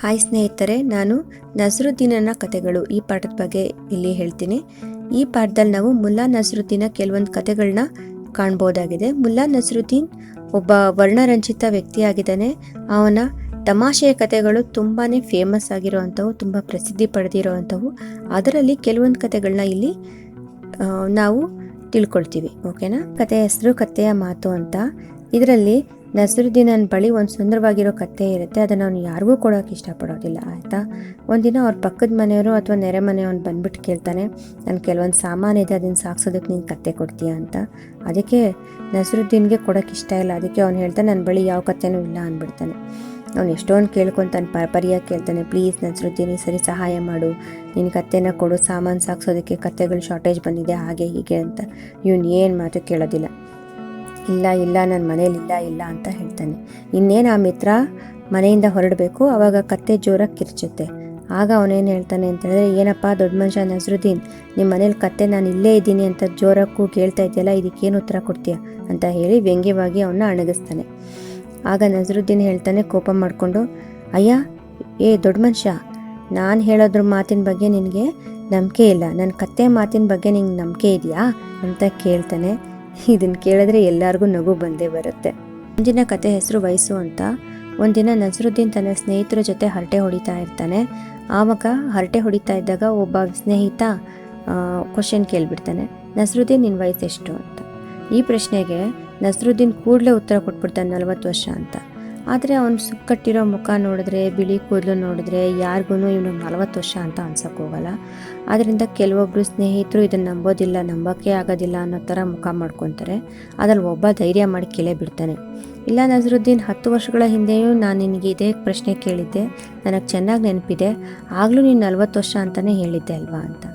Hi ಸ್ನೇಹಿತರೆ, ನಾನು ನಸರುದ್ದೀನನ ಕತೆಗಳು ಈ ಪಾಠದ ಬಗ್ಗೆ ಇಲ್ಲಿ ಹೇಳ್ತೀನಿ. ಈ ಪಾಠದಲ್ಲಿ ನಾವು ಮುಲ್ಲಾ ನಸರುದ್ದೀನ ಕೆಲವೊಂದು ಕತೆಗಳನ್ನ ಕಾಣ್ಬೋದಾಗಿದೆ. ಮುಲ್ಲಾ ನಸರುದ್ದೀನ್ ಒಬ್ಬ ವರ್ಣರಂಜಿತ ವ್ಯಕ್ತಿಯಾಗಿದ್ದಾನೆ. ಅವನ ತಮಾಷೆಯ ಕತೆಗಳು ತುಂಬಾ ಫೇಮಸ್ ಆಗಿರುವಂಥವು, ತುಂಬ ಪ್ರಸಿದ್ಧಿ ಪಡೆದಿರುವಂಥವು. ಅದರಲ್ಲಿ ಕೆಲವೊಂದು ಕತೆಗಳನ್ನ ಇಲ್ಲಿ ನಾವು ತಿಳ್ಕೊಳ್ತೀವಿ. ಓಕೆನಾ? ಕತೆ ಹೆಸರು ಕತೆಯ ಮಾತು ಅಂತ. ಇದರಲ್ಲಿ ನಸರುದ್ದೀನ್ ನನ್ನ ಬಳಿ ಒಂದು ಸುಂದರವಾಗಿರೋ ಕತ್ತೆ ಇರುತ್ತೆ, ಅದನ್ನು ಅವನು ಯಾರಿಗೂ ಕೊಡೋಕೆ ಇಷ್ಟಪಡೋದಿಲ್ಲ, ಆಯಿತಾ? ಒಂದಿನ ಅವ್ರ ಪಕ್ಕದ ಮನೆಯವರು ಅಥವಾ ನೆರೆ ಮನೆಯವ್ನು ಬಂದ್ಬಿಟ್ಟು ಕೇಳ್ತಾನೆ, ನಾನು ಕೆಲವೊಂದು ಸಾಮಾನು ಇದೆ ಅದನ್ನು ಸಾಕ್ಸೋದಕ್ಕೆ ನೀನು ಕತ್ತೆ ಕೊಡ್ತೀಯಾ? ಅಂತ. ಅದಕ್ಕೆ ನಸರುದ್ದೀನ್ಗೆ ಕೊಡೋಕೆ ಇಷ್ಟ ಇಲ್ಲ, ಅದಕ್ಕೆ ಅವ್ನು ಹೇಳ್ತಾನೆ ನನ್ನ ಬಳಿ ಯಾವ ಕತ್ತೆನೂ ಇಲ್ಲ, ಅಂದ್ಬಿಡ್ತಾನೆ. ಅವ್ನು ಎಷ್ಟೊಂದು ಕೇಳ್ಕೊತಾನೆ ಪರಿಯಾಗಿ ಕೇಳ್ತಾನೆ, ಪ್ಲೀಸ್ ನಸರುದ್ದೀನ್, ಈ ಸರಿ ಸಹಾಯ ಮಾಡು ನಿನ್ನ ಕತ್ತೆನ ಕೊಡು, ಸಾಮಾನು ಸಾಕ್ಸೋದಕ್ಕೆ ಕತ್ತೆಗಳು ಶಾರ್ಟೇಜ್ ಬಂದಿದೆ, ಹಾಗೆ ಹೀಗೆ, ಅಂತ. ಇವನು ಏನು ಮಾತು ಕೇಳೋದಿಲ್ಲ. ಇಲ್ಲ ಇಲ್ಲ ನನ್ನ ಮನೇಲಿ ಇಲ್ಲ ಇಲ್ಲ ಅಂತ ಹೇಳ್ತಾನೆ. ಇನ್ನೇನು ಆ ಮಿತ್ರ ಮನೆಯಿಂದ ಹೊರಡಬೇಕು? ಅವಾಗ ಕತ್ತೆ ಜೋರಾಗಿ ಕಿರ್ಚುತ್ತೆ. ಆಗ ಅವನೇನು ಹೇಳ್ತಾನೆ ಅಂತ ಹೇಳಿದ್ರೆ, ಏನಪ್ಪ ದೊಡ್ಡ ಮನುಷ್ಯ ನಸರುದ್ದೀನ್ ನಿಮ್ಮ ಮನೇಲಿ ಕತ್ತೆ ನಾನು ಇಲ್ಲೇ ಇದ್ದೀನಿ ಅಂತ ಜೋರಕ್ಕೂ ಕೇಳ್ತಾ ಇದೆಯಲ್ಲ, ಇದಕ್ಕೇನು ಉತ್ತರ ಕೊಡ್ತೀಯ? ಅಂತ ಹೇಳಿ ವ್ಯಂಗ್ಯವಾಗಿ ಅವನ್ನ ಅಣಗಿಸ್ತಾನೆ. ಆಗ ನಸರುದ್ದೀನ್ ಹೇಳ್ತಾನೆ ಕೋಪ ಮಾಡಿಕೊಂಡು, ಅಯ್ಯ, ಏ ದೊಡ್ಡ ಮನುಷ್ಯ, ನಾನು ಹೇಳೋದ್ರ ಮಾತಿನ ಬಗ್ಗೆ ನಿನಗೆ ನಂಬಿಕೆ ಇಲ್ಲ. ನನ್ನ ಕತ್ತೆ ಮಾತಿನ ಬಗ್ಗೆ ನಿಂಗೆ ನಂಬಿಕೆ ಇದೆಯಾ? ಅಂತ ಕೇಳ್ತಾನೆ. ಇದನ್ನು ಕೇಳಿದ್ರೆ ಎಲ್ಲರಿಗೂ ನಗು ಬಂದೇ ಬರುತ್ತೆ. ಮುಂದಿನ ಕತೆ ಹೆಸರು ವಯಸ್ಸು ಅಂತ. ಒಂದಿನ ನಸರುದ್ದೀನ್ ತನ್ನ ಸ್ನೇಹಿತರ ಜೊತೆ ಹರಟೆ ಹೊಡಿತಾ ಇರ್ತಾನೆ. ಆವಾಗ ಹರಟೆ ಹೊಡಿತಾ ಇದ್ದಾಗ ಒಬ್ಬ ಸ್ನೇಹಿತ ಕ್ವಶನ್ ಕೇಳಿಬಿಡ್ತಾನೆ, ನಸರುದ್ದೀನ್ ನಿನ್ನ ವಯಸ್ಸು ಎಷ್ಟು ಅಂತ. ಈ ಪ್ರಶ್ನೆಗೆ ನಸರುದ್ದೀನ್ ಕೂಡಲೇ ಉತ್ತರ ಕೊಟ್ಬಿಡ್ತಾನೆ ನಲವತ್ತು ವರ್ಷ ಅಂತ. ಆದರೆ ಅವ್ನು ಸುಕ್ಕಟ್ಟಿರೋ ಮುಖ ನೋಡಿದ್ರೆ, ಬಿಳಿ ಕೂದಲು ನೋಡಿದ್ರೆ ಯಾರಿಗೂ ಇವನು ನಲವತ್ತು ವರ್ಷ ಅಂತ ಅನ್ಸಕ್ಕೆ ಹೋಗಲ್ಲ. ಆದ್ದರಿಂದ ಕೆಲವೊಬ್ಬರು ಸ್ನೇಹಿತರು ಇದನ್ನು ನಂಬೋದಿಲ್ಲ, ನಂಬೋಕ್ಕೆ ಆಗೋದಿಲ್ಲ ಅನ್ನೋ ಥರ ಮುಖ ಮಾಡ್ಕೊತಾರೆ. ಅದ್ರಲ್ಲಿ ಒಬ್ಬ ಧೈರ್ಯ ಮಾಡಿ ಕೇಳೇ ಬಿಡ್ತಾನೆ. ಇಲ್ಲ ನಜರುದ್ದೀನ್, ಹತ್ತು ವರ್ಷಗಳ ಹಿಂದೆಯೂ ನಾನು ನಿನಗೆ ಇದೇ ಪ್ರಶ್ನೆ ಕೇಳಿದ್ದೆ. ನನಗೆ ಚೆನ್ನಾಗಿ ನೆನಪಿದೆ. ಆಗಲೂ ನೀನು ನಲವತ್ತು ವರ್ಷ ಅಂತಲೇ ಹೇಳಿದ್ದೆ ಅಲ್ವಾ ಅಂತ.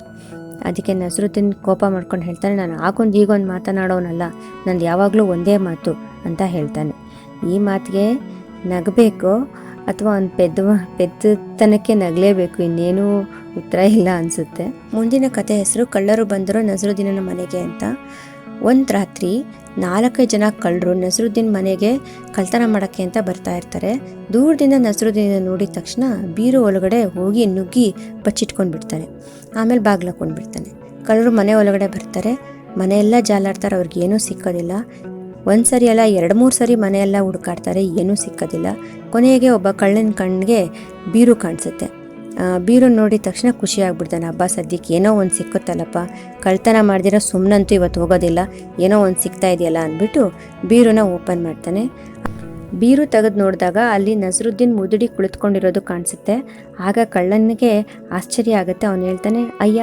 ಅದಕ್ಕೆ ನಸರುದ್ದೀನ್ ಕೋಪ ಮಾಡ್ಕೊಂಡು ಹೇಳ್ತಾನೆ, ನಾನು ಆಗೊಂದು ಈಗೊಂದು ಮಾತನಾಡೋನಲ್ಲ. ನಂದು ಯಾವಾಗಲೂ ಒಂದೇ ಮಾತು ಅಂತ ಹೇಳ್ತಾನೆ. ಈ ಮಾತಿಗೆ ನಗಬೇಕು ಅಥವಾ ಒಂದು ಪೆದ್ದ ಪೆದ್ದತನಕ್ಕೆ ನಗಲೇಬೇಕು, ಇನ್ನೇನೂ ಉತ್ತರ ಇಲ್ಲ ಅನಿಸುತ್ತೆ. ಮುಂದಿನ ಕತೆ ಹೆಸರು ಕಳ್ಳರು ಬಂದರು ನಸರುದ್ದೀನ ಮನೆಗೆ ಅಂತ. ಒಂದು ರಾತ್ರಿ ನಾಲ್ಕೈದು ಜನ ಕಳ್ಳರು ನಸರುದ್ದೀನ್ ಮನೆಗೆ ಕಳ್ತನ ಮಾಡೋಕ್ಕೆ ಅಂತ ಬರ್ತಾ ಇರ್ತಾರೆ. ದೂರದಿಂದ ನಸರುದ್ದೀನ ನೋಡಿದ ತಕ್ಷಣ ಬೀರು ಒಳಗಡೆ ಹೋಗಿ ನುಗ್ಗಿ ಬಚ್ಚಿಟ್ಕೊಂಡು ಬಿಡ್ತಾನೆ. ಆಮೇಲೆ ಬಾಗ್ಲಾಕೊಂಡು ಬಿಡ್ತಾನೆ ಕಳ್ಳರು ಮನೆ ಒಳಗಡೆ ಬರ್ತಾರೆ. ಮನೆಯೆಲ್ಲ ಜಾಲಾಡ್ತಾರೆ ಅವ್ರಿಗೆ ಏನೂ ಸಿಕ್ಕೋದಿಲ್ಲ. ಒಂದು ಸರಿ ಅಲ್ಲ, ಎರಡು ಮೂರು ಸರಿ ಮನೆಯೆಲ್ಲ ಹುಡುಕಾಡ್ತಾರೆ, ಏನೂ ಸಿಕ್ಕೋದಿಲ್ಲ. ಕೊನೆಗೆ ಒಬ್ಬ ಕಳ್ಳನ ಕಣ್ಣಿಗೆ ಬೀರು ಕಾಣಿಸುತ್ತೆ. ಬೀರು ನೋಡಿದ ತಕ್ಷಣ ಖುಷಿ ಆಗ್ಬಿಡ್ತಾನೆ. ಹಬ್ಬ ಸದ್ಯಕ್ಕೆ ಏನೋ ಒಂದು ಸಿಕ್ಕುತ್ತಲ್ಲಪ್ಪ. ಕಳ್ತನ ಮಾಡಿದಿರೋ ಸುಮ್ಮನಂತೂ ಇವತ್ತು ಹೋಗೋದಿಲ್ಲ. ಏನೋ ಒಂದು ಸಿಗ್ತಾ ಇದೆಯಲ್ಲ ಅಂದ್ಬಿಟ್ಟು ಬೀರುನ ಓಪನ್ ಮಾಡ್ತಾನೆ. ಬೀರು ತೆಗೆದು ನೋಡಿದಾಗ ಅಲ್ಲಿ ನಸರುದ್ದೀನ್ ಮುದುಡಿ ಕುಳಿತುಕೊಂಡಿರೋದು ಕಾಣಿಸುತ್ತೆ. ಆಗ ಕಳ್ಳನಿಗೆ ಆಶ್ಚರ್ಯ ಆಗುತ್ತೆ. ಅವನು ಹೇಳ್ತಾನೆ, ಅಯ್ಯ,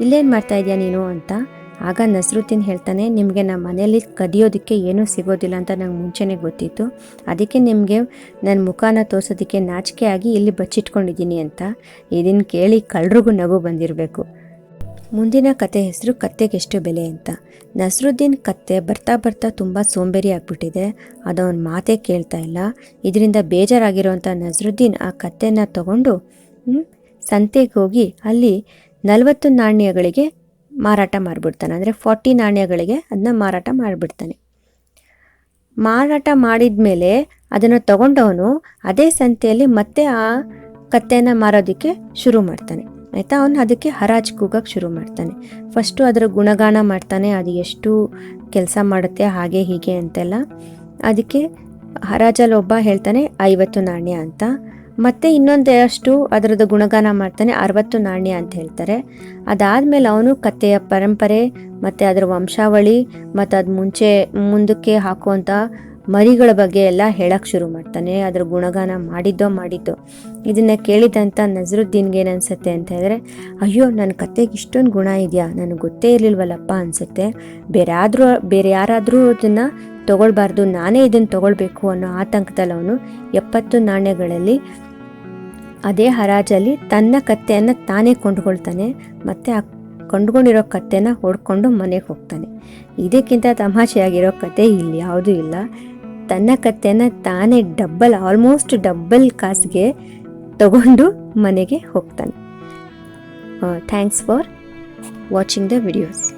ಇಲ್ಲೇನು ಮಾಡ್ತಾ ಇದೆಯಾ ನೀನು? ಅಂತ. ಆಗ ನಸರುದ್ದೀನ್ ಹೇಳ್ತಾನೆ, ನಿಮಗೆ ನಮ್ಮ ಮನೆಯಲ್ಲಿ ಕದಿಯೋದಕ್ಕೆ ಏನೂ ಸಿಗೋದಿಲ್ಲ ಅಂತ ನಂಗೆ ಮುಂಚೆನೇ ಗೊತ್ತಿತ್ತು. ಅದಕ್ಕೆ ನಿಮಗೆ ನನ್ನ ಮುಖಾನ ತೋರಿಸೋದಕ್ಕೆ ನಾಚಿಕೆ ಆಗಿ ಇಲ್ಲಿ ಬಚ್ಚಿಟ್ಕೊಂಡಿದ್ದೀನಿ ಅಂತ. ಇದನ್ನು ಕೇಳಿ ಕಳ್ರಿಗೂ ನಗು ಬಂದಿರಬೇಕು. ಮುಂದಿನ ಕತೆ ಹೆಸರು ಕತ್ತೆಗೆಷ್ಟು ಬೆಲೆ ಅಂತ. ನಸರುದ್ದೀನ್ ಕತ್ತೆ ಬರ್ತಾ ಬರ್ತಾ ತುಂಬ ಸೋಂಬೇರಿ ಆಗಿಬಿಟ್ಟಿದೆ. ಅದು ಅವನ ಮಾತೇ ಕೇಳ್ತಾ ಇಲ್ಲ. ಇದರಿಂದ ಬೇಜಾರಾಗಿರುವಂಥ ನಸರುದ್ದೀನ್ ಆ ಕತ್ತೆನ ತಗೊಂಡು ಸಂತೆಗೆ ಹೋಗಿ ಅಲ್ಲಿ ನಲವತ್ತು ನಾಣ್ಯಗಳಿಗೆ ಮಾರಾಟ ಮಾಡಿಬಿಡ್ತಾನೆ. ಅಂದರೆ ಫಾರ್ಟಿ ನಾಣ್ಯಗಳಿಗೆ ಅದನ್ನ ಮಾರಾಟ ಮಾಡಿಬಿಡ್ತಾನೆ. ಮಾರಾಟ ಮಾಡಿದ ಮೇಲೆ ಅದನ್ನು ತಗೊಂಡವನು ಅದೇ ಸಂತೆಯಲ್ಲಿ ಮತ್ತೆ ಆ ಕತ್ತೆನ ಮಾರೋದಕ್ಕೆ ಶುರು ಮಾಡ್ತಾನೆ. ಆಯಿತಾ? ಅವನು ಅದಕ್ಕೆ ಹರಾಜು ಕೂಗಕ್ಕೆ ಶುರು ಮಾಡ್ತಾನೆ. ಫಸ್ಟು ಅದರ ಗುಣಗಾನ ಮಾಡ್ತಾನೆ. ಅದು ಎಷ್ಟು ಕೆಲಸ ಮಾಡುತ್ತೆ, ಹಾಗೆ ಹೀಗೆ ಅಂತೆಲ್ಲ. ಅದಕ್ಕೆ ಹರಾಜಲ್ಲಿ ಒಬ್ಬ ಹೇಳ್ತಾನೆ, ಐವತ್ತು ನಾಣ್ಯ ಅಂತ. ಮತ್ತೆ ಇನ್ನೊಂದಷ್ಟು ಅದರದ್ದು ಗುಣಗಾನ ಮಾಡ್ತಾನೆ ಅರವತ್ತು ನಾಣ್ಯ ಅಂತ ಹೇಳ್ತಾರೆ. ಅದಾದಮೇಲೆ ಅವನು ಕತ್ತೆಯ ಪರಂಪರೆ ಮತ್ತು ಅದರ ವಂಶಾವಳಿ ಮತ್ತು ಅದು ಮುಂಚೆ ಮುಂದಕ್ಕೆ ಹಾಕುವಂಥ ಮರಿಗಳ ಬಗ್ಗೆ ಎಲ್ಲ ಹೇಳಕ್ಕೆ ಶುರು ಮಾಡ್ತಾನೆ. ಅದರ ಗುಣಗಾನ ಮಾಡಿದ್ದೋ ಮಾಡಿದ್ದೋ. ಇದನ್ನು ಕೇಳಿದಂಥ ನಜರುದ್ದೀನ್ಗೆ ಏನು ಅನಿಸುತ್ತೆ ಅಂತ ಹೇಳಿದ್ರೆ, ಅಯ್ಯೋ ನನ್ನ ಕತೆಗೆ ಇಷ್ಟೊಂದು ಗುಣ ಇದೆಯಾ? ನನಗೆ ಗೊತ್ತೇ ಇರಲಿಲ್ವಲ್ಲಪ್ಪ ಅನಿಸುತ್ತೆ. ಬೇರೆ ಆದರೂ ಬೇರೆ ಯಾರಾದರೂ ಅದನ್ನು ತಗೊಳ್ಬಾರ್ದು. ನಾನೇ ಇದನ್ನು ತಗೊಳ್ಬೇಕು ಅನ್ನೋ ಆತಂಕದಲ್ಲಿ ಅವನು ಎಪ್ಪತ್ತು ನಾಣ್ಯಗಳಲ್ಲಿ ಅದೇ ಹರಾಜಲ್ಲಿ ತನ್ನ ಕತ್ತೆಯನ್ನು ತಾನೇ ಕೊಂಡುಕೊಳ್ತಾನೆ, ಮತ್ತು ಆ ಕೊಂಡ್ಕೊಂಡಿರೋ ಕತ್ತೆನ ಹೊಡ್ಕೊಂಡು ಮನೆಗೆ ಹೋಗ್ತಾನೆ. ಇದಕ್ಕಿಂತ ತಮಾಷೆಯಾಗಿರೋ ಕತೆ ಇಲ್ಲಿ ಯಾವುದೂ ಇಲ್ಲ. ತನ್ನ ಕತ್ತೆಯನ್ನು ತಾನೇ ಡಬ್ಬಲ್, ಆಲ್ಮೋಸ್ಟ್ ಡಬ್ಬಲ್ ಕಾಸಿಗೆ ತಗೊಂಡು ಮನೆಗೆ ಹೋಗ್ತಾನೆ. Thanks for watching the videos.